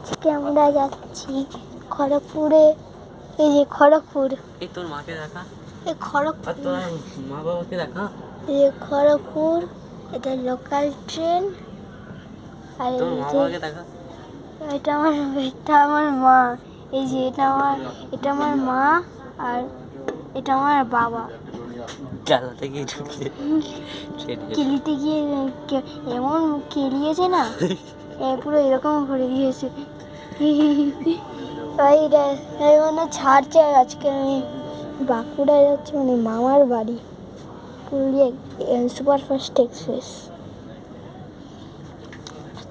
আজকে আমরা যাচ্ছি খড়গপুরে। এই যে খড়গপুর। এই তোর মাকে দেখা। এই খড়গপুর। তোর মা বাবাকে দেখা। এই যে খড়গপুর এটা লোকাল ট্রেন আর তোর মা বাবাকে দেখা। এটা আমার এটা আমার মা। এই যে এটা আমার এটা আমার মা আর এটা আমার বাবা। থেকে ঢুকে। কেলিতে গিয়ে এমন কেলিয়েছে না? পুরো এরকম করে দিয়েছে। এই মানে ছাড়ছে আজকে আমি। বাঁকুড়ায় যাচ্ছি মানে মামার বাড়ি। Purulia super fast express.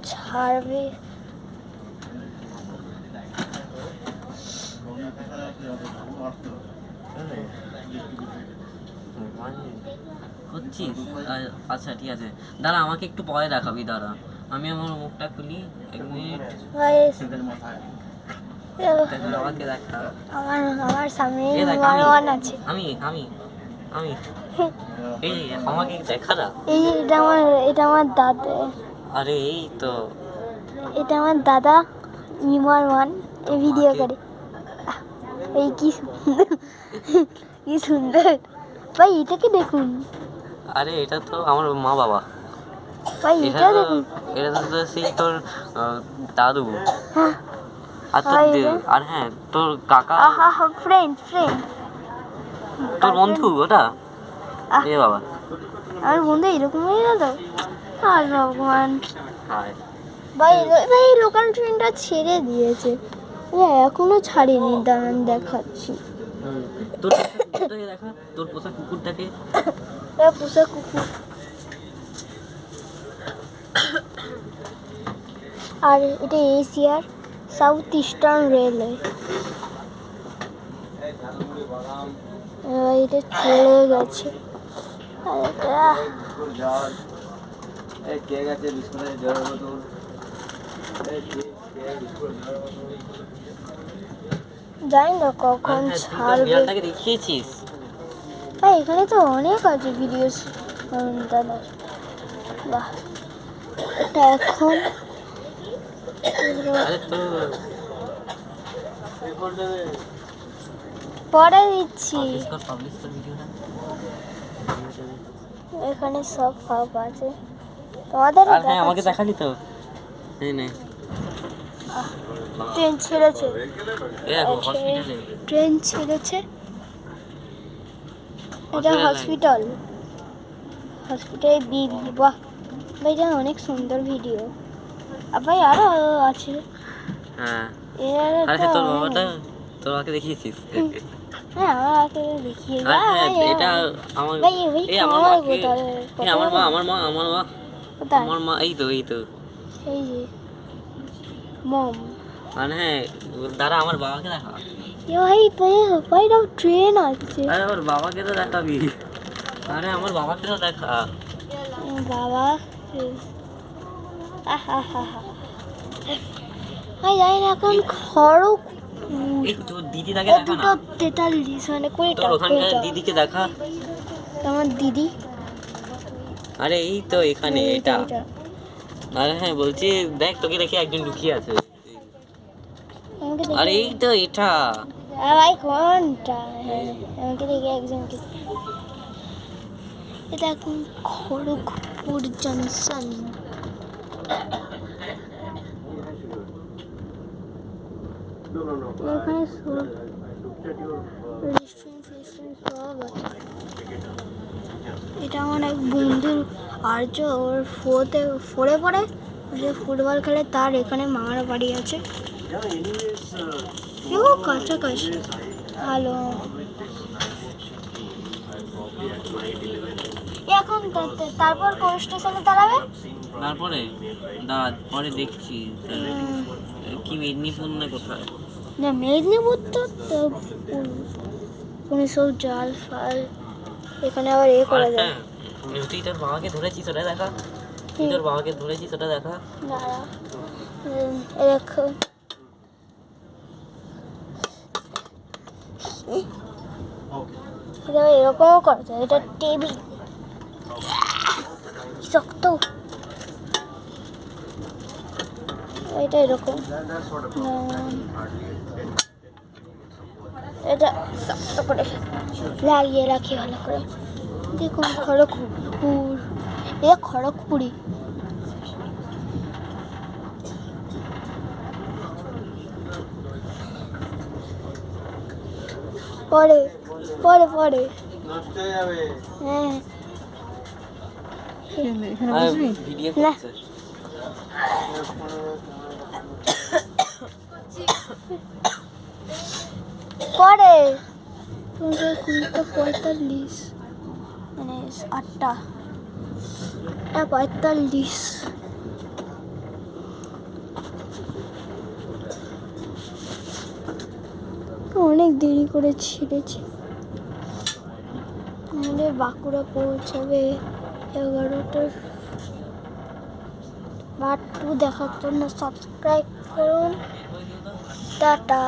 ছাড়বে। আচ্ছা ঠিক আছে। দাঁড়া, আমাকে একটু পরে দেখাবি, দাঁড়া। আমি আমার মুখটা খুলি এক মিনিট। ভাই, আমাকে দেখা আমার আমার সামনে ভগবান আছে। আমি আমি আমি। এই আমাকে দেখা না এই এটা আমার এটা আমার দাদা। আরে এই তো। এটা আমার দাদা ওয়ান। এই ভিডিও করে। এই কি সুন্দর। কি সুন্দর। ভাই এটাকে দেখুন। আরে এটা তো আমার মা বাবা ভাই এটা এটা দেখুন। এটা তো তো সেই তোর দাদু। হ্যাঁ। আর তোর হাই দে- রে। আর হ্যাঁ তোর কাকা ফ্রেন্ড ফ্রেন্ড তোর বন্ধু ওটা? এ বাবা। আমার বন্ধু এরকম হয়ে গেল? আর ভগবান। ভাই ভাই লোকাল ট্রেনটা ছেড়ে দিয়েছে। এখনও ছাড়িনি দাঁড়ান দেখাচ্ছি। তোর পোষা কুকুরটাকে? পোষা কুকুর। আর এটা এশিয়ার সাউথ ইস্টার্ন রেলওয়ে এটা চলে গেছে। জানি না কখন হ্যাঁ, ছাড়বে। দেখিয়েছিস। ভাই এখানে তো অনেক আছে ভিডিও দাদার বাহ। এটা এখন পরে দিচ্ছি। এখানে সব ফাপ আছে। তোমাদের আর হ্যাঁ আমাকে দেখালি তো এই নে। ট্রেন ছেড়েছে। হসপিটালে ট্রেন ছেড়েছে। এটা হসপিটাল হসপিটাল বি বাহ। ভাই এটা অনেক সুন্দর ভিডিও আর ভাই আরও আছে। হ্যাঁ। আরে তোর বাবাটা তোর বাবাকে দেখিয়েছিস? হ্যাঁ আমার আগে দেখিয়ে আর দাও, ভাই, এটা আমার ভাই, ভাই, এই আমার আমার এই আমার মা আমার মা আমার মা। আমার মা এই তো এই তো। এই যে মম। মানে হ্যাঁ দাঁড়া আমার বাবাকে দেখা। ভাই ভাই না ট্রেন আছে আরে আমার বাবাকে তো দেখাবি। আরে আমার বাবাকে তো দেখা। বাবা আহা জানি না এখন তোর দিদি তাকে দেখা দুটো তেতাল্লিশ মানে কুড়িটা দিদিকে দেখা। আমার দিদি। আরে এই তো এখানে এটা। আরে হ্যাঁ বলছি দেখ তোকে দেখে একজন লুকিয়ে আছে। আরে এই তো এটা। আরে ভাই কোনটা? হ্যাঁ আমাকে দেখে একজনকে এটা এখন খড়গপুর জংশন। এখানে সব আছে এটা আমার এক বন্ধুর আর্য, ওর ফোতে ফোরে পড়ে। যে ফুটবল খেলে, তার এখানে মামার বাড়ি আছে। এও কাছাকাছি। ভালো এখন তারপর কোন স্টেশনে দাঁড়াবে? তারপরে দাঁড়া পরে দেখছি কি মেদিনীপুর না কোথায়? না মেদিনীপুর তো কোনো সব জাল ফাল এখানে আবার এ করা যায়। হ্যাঁ তুই তোর বাবাকে ধরেছিস ওটা দেখা? তুই তোর বাবাকে ধরেছিস ওটা দেখা? দেখো এরকমও করা যায়। এটা টেবিল। শক্ত। এটা এরকম। না, এটা শক্ত করে লাগিয়ে রাখি ভালো করে। দেখুন খড়গপুর। এ খড়গপুরি পরে পরে পরে। হয়ে। হ্যাঁ ভিডিও না। পরে। তোমাদের কুড়িটা পঁয়তাল্লিশ। মানে আটটা। আটটা পঁয়তাল্লিশ। অনেক দেরি করে ছিঁড়েছে। আমাদের বাঁকুড়া পৌঁছাবে এগারোটার। পার্ট টু দেখার জন্য সাবস্ক্রাইব করুন। টাটা।